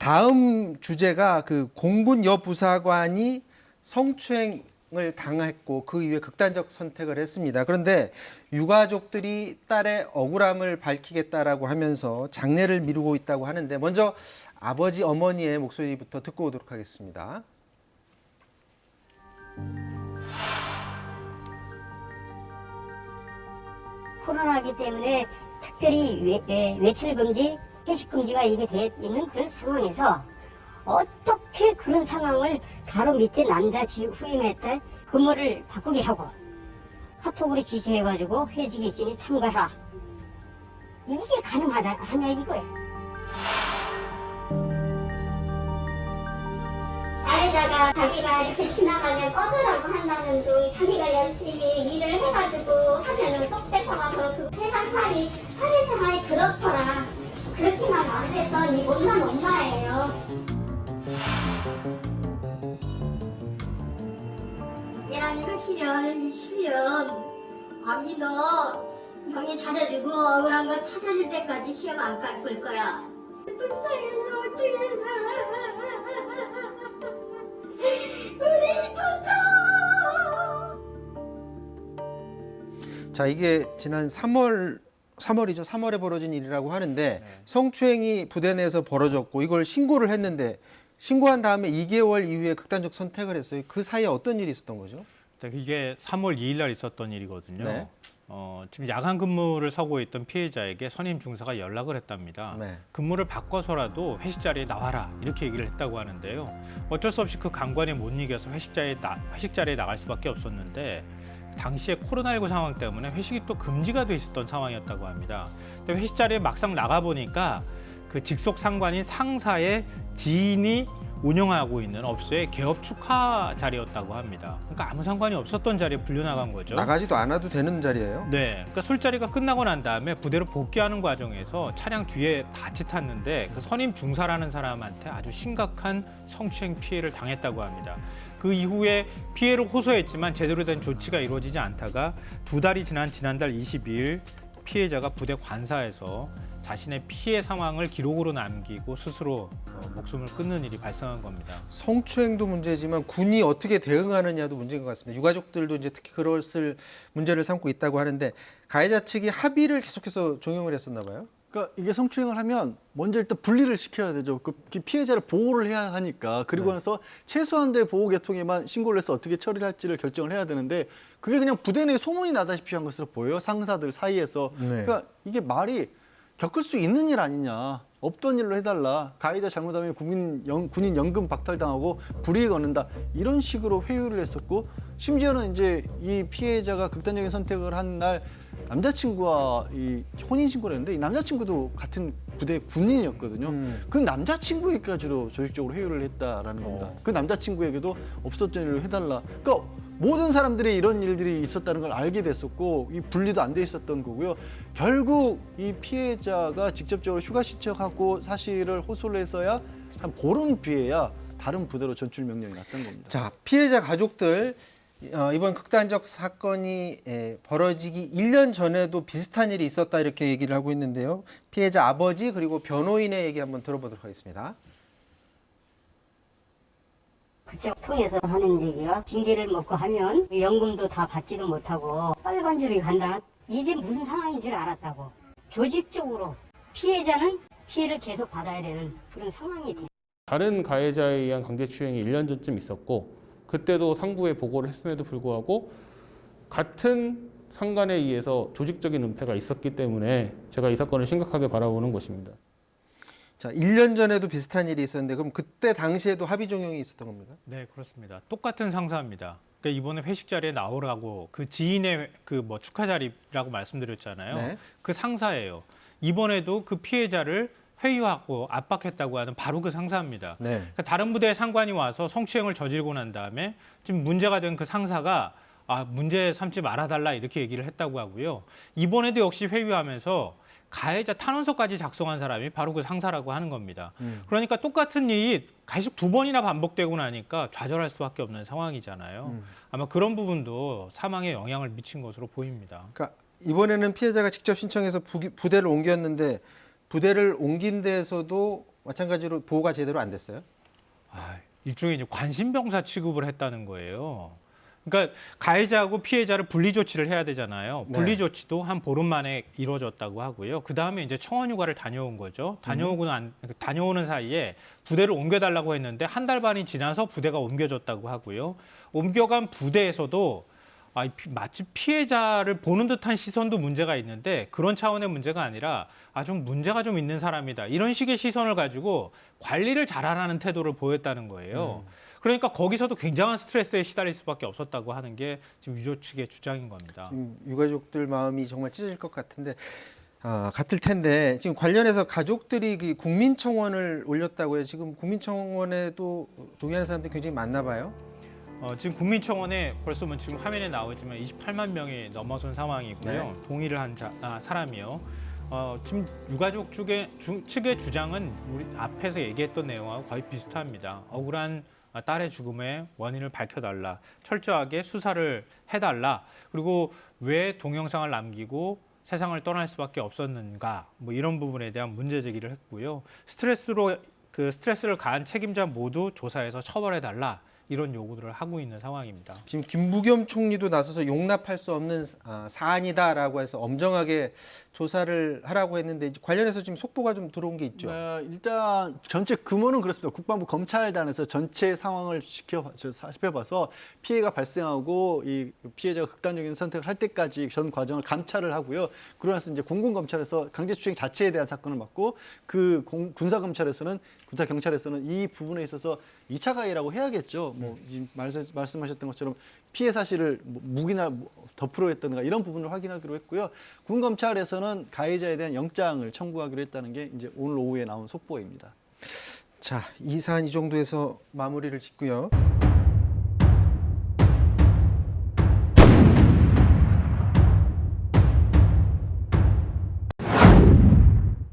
다음 주제가 그 공군 여부사관이 성추행을 당했고 그 이후에 극단적 선택을 했습니다. 그런데 유가족들이 딸의 억울함을 밝히겠다라고 하면서 장례를 미루고 있다고 하는데 먼저 아버지 어머니의 목소리부터 듣고 오도록 하겠습니다. 코로나기 때문에 특별히 외, 외, 외출 금지, 회식 금지가 이게 돼 있는 그런 상황에서 어떻게 그런 상황을 바로 밑에 남자 지 후임했다 근무를 바꾸게 하고 카톡으로 지시해가지고 회식 있으니 참가라 이게 가능하다 하냐 이거예요. 아이다가 자기가 이렇게 지나가면 꺼주라고 한다는 둥 자기가 열심히 일을 해가지고 하면은 쏙뺏 이 시면 아버지 너 형이 찾아주고 억울한 거 찾아줄 때까지 시험 안 깎을 거야. 불쌍해서 어떻게 우리 부터 자, 이게 지난 3월 3월이죠. 3월에 벌어진 일이라고 하는데 성추행이 부대 내에서 벌어졌고 이걸 신고를 했는데 신고한 다음에 2개월 이후에 극단적 선택을 했어요. 그 사이에 어떤 일이 있었던 거죠? 네, 이게 3월 2일 날 있었던 일이거든요. 네. 어, 지금 야간 근무를 서고 있던 피해자에게 선임 중사가 연락을 했답니다. 네. 근무를 바꿔서라도 회식 자리에 나와라 이렇게 얘기를 했다고 하는데요. 어쩔 수 없이 그 강관에 못 이겨서 회식 자리에 나, 회식 자리에 나갈 수밖에 없었는데 당시에 코로나19 상황 때문에 회식이 또 금지가 돼 있었던 상황이었다고 합니다. 근데 회식 자리에 막상 나가 보니까 그 직속 상관인 상사의 지인이 운영하고 있는 업소의 개업 축하 자리였다고 합니다. 그러니까 아무 상관이 없었던 자리에 불려나간 거죠. 나가지도 않아도 되는 자리예요. 네, 그러니까 술자리가 끝나고 난 다음에 부대로 복귀하는 과정에서 차량 뒤에 같이 탔는데 그 선임 중사라는 사람한테 아주 심각한 성추행 피해를 당했다고 합니다. 그 이후에 피해를 호소했지만 제대로 된 조치가 이루어지지 않다가 두 달이 지난 지난달 22일 피해자가 부대 관사에서 자신의 피해 상황을 기록으로 남기고 스스로 어, 목숨을 끊는 일이 발생한 겁니다. 성추행도 문제지만 군이 어떻게 대응하느냐도 문제인 것 같습니다. 유가족들도 이제 특히 그것을 문제를 삼고 있다고 하는데 가해자 측이 합의를 계속해서 종용을 했었나 봐요. 그러니까 이게 성추행을 하면 먼저 일단 분리를 시켜야 되죠. 그 피해자를 보호를 해야 하니까 그리고 네. 나서 최소한도의 보호 계통에만 신고를 해서 어떻게 처리를 할지를 결정을 해야 되는데 그게 그냥 부대 내에 소문이 나다시피 한 것으로 보여요. 상사들 사이에서. 네. 그러니까 이게 말이 겪을 수 있는 일 아니냐. 없던 일로 해달라. 가해자 잘못하면 국민 연, 군인 연금 박탈당하고 불이익 얻는다. 이런 식으로 회유를 했었고 심지어는 이제 이 피해자가 극단적인 선택을 한날 남자친구와 이 혼인 신고를 했는데 이 남자친구도 같은 부대 군인이었거든요. 음. 그 남자친구에게까지도 조직적으로 회유를 했다라는 겁니다. 어. 그 남자친구에게도 없었던 일을 해달라. 그러니까 모든 사람들이 이런 일들이 있었다는 걸 알게 됐었고 이 분리도 안 돼 있었던 거고요. 결국 이 피해자가 직접적으로 휴가 신청하고 사실을 호소를 해서야 한 보름 뒤에야 다른 부대로 전출 명령이 났던 겁니다. 자, 피해자 가족들 어, 이번 극단적 사건이 에, 벌어지기 1년 전에도 비슷한 일이 있었다 이렇게 얘기를 하고 있는데요. 피해자 아버지 그리고 변호인의 얘기 한번 들어보도록 하겠습니다. 그쪽 통해서 하는 얘기가 징계를 먹고 하면 연금도 다 받지도 못하고 빨간 줄이 간다는 이제 무슨 상황인 줄 알았다고 조직적으로 피해자는 피해를 계속 받아야 되는 그런 상황이 돼. 다른 가해자에 의한 강제추행이 1년 전쯤 있었고 그때도 상부에 보고를 했음에도 불구하고 같은 상관에 의해서 조직적인 은폐가 있었기 때문에 제가 이 사건을 심각하게 바라보는 것입니다. 자, 1년 전에도 비슷한 일이 있었는데 그럼 그때 당시에도 합의 종용이 있었던 겁니까? 네, 그렇습니다. 똑같은 상사입니다. 그러니까 이번에 회식 자리에 나오라고 그 지인의 그 뭐 축하 자리라고 말씀드렸잖아요. 네. 그 상사예요. 이번에도 그 피해자를 회유하고 압박했다고 하는 바로 그 상사입니다. 네. 그러니까 다른 부대의 상관이 와서 성추행을 저지르고 난 다음에 지금 문제가 된 그 상사가 아 문제 삼지 말아달라 이렇게 얘기를 했다고 하고요. 이번에도 역시 회유하면서 가해자 탄원서까지 작성한 사람이 바로 그 상사라고 하는 겁니다. 음. 그러니까 똑같은 일이 계속 두 번이나 반복되고 나니까 좌절할 수밖에 없는 상황이잖아요. 음. 아마 그런 부분도 사망에 영향을 미친 것으로 보입니다. 그러니까 이번에는 피해자가 직접 신청해서 부, 부대를 옮겼는데 부대를 옮긴 데에서도 마찬가지로 보호가 제대로 안 됐어요? 아, 일종의 이제 관심병사 취급을 했다는 거예요. 그러니까 가해자하고 피해자를 분리 조치를 해야 되잖아요. 네. 분리 조치도 한 보름 만에 이루어졌다고 하고요. 그 다음에 이제 청원 휴가를 다녀온 거죠. 다녀오고는 안, 다녀오는 사이에 부대를 옮겨달라고 했는데 한 달 반이 지나서 부대가 옮겨졌다고 하고요. 옮겨간 부대에서도 아, 마치 피해자를 보는 듯한 시선도 문제가 있는데 그런 차원의 문제가 아니라 아, 좀 문제가 좀 있는 사람이다. 이런 식의 시선을 가지고 관리를 잘하라는 태도를 보였다는 거예요. 그러니까 거기서도 굉장한 스트레스에 시달릴 수밖에 없었다고 하는 게 지금 유조 측의 주장인 겁니다. 지금 유가족들 마음이 정말 찢어질 것 같은데 아, 같을 텐데 지금 관련해서 가족들이 그 국민청원을 올렸다고요. 지금 국민청원에도 동의하는 사람들이 굉장히 많나 봐요. 어, 지금 국민청원에 벌써 뭐 지금 화면에 나오지만 28만 명이 넘어선 상황이고요. 동의를 한 자, 아, 사람이요. 어, 지금 유가족 측의, 주, 측의 주장은 우리 앞에서 얘기했던 내용하고 거의 비슷합니다. 억울한 아, 딸의 죽음의 원인을 밝혀달라. 철저하게 수사를 해달라. 그리고 왜 동영상을 남기고 세상을 떠날 수밖에 없었는가. 뭐 이런 부분에 대한 문제 제기를 했고요. 스트레스로 그 스트레스를 가한 책임자 모두 조사해서 처벌해달라. 이런 요구들을 하고 있는 상황입니다. 지금 김부겸 총리도 나서서 용납할 수 없는 아, 사안이다라고 해서 엄정하게 조사를 하라고 했는데 이제 관련해서 지금 속보가 좀 들어온 게 있죠. 어, 일단 전체 규모는 그렇습니다. 국방부 검찰단에서 전체 상황을 지켜 저 살펴봐서 피해가 발생하고 이 피해자가 극단적인 선택을 할 때까지 전 과정을 감찰을 하고요. 그러고 나서 이제 공군 검찰에서 강제 추행 자체에 대한 사건을 맡고 그 공- 군사 검찰에서는 군사 경찰에서는 이 부분에 있어서 2차 가해라고 해야겠죠. 뭐 지금 말씀, 말씀하셨던 것처럼 피해 사실을 뭐 무기나 뭐 덮으려 했던가 이런 부분을 확인하기로 했고요. 군 검찰에서는 가해자에 대한 영장을 청구하기로 했다는 게 이제 오늘 오후에 나온 속보입니다. 자, 이 사안 이 정도에서 마무리를 짓고요.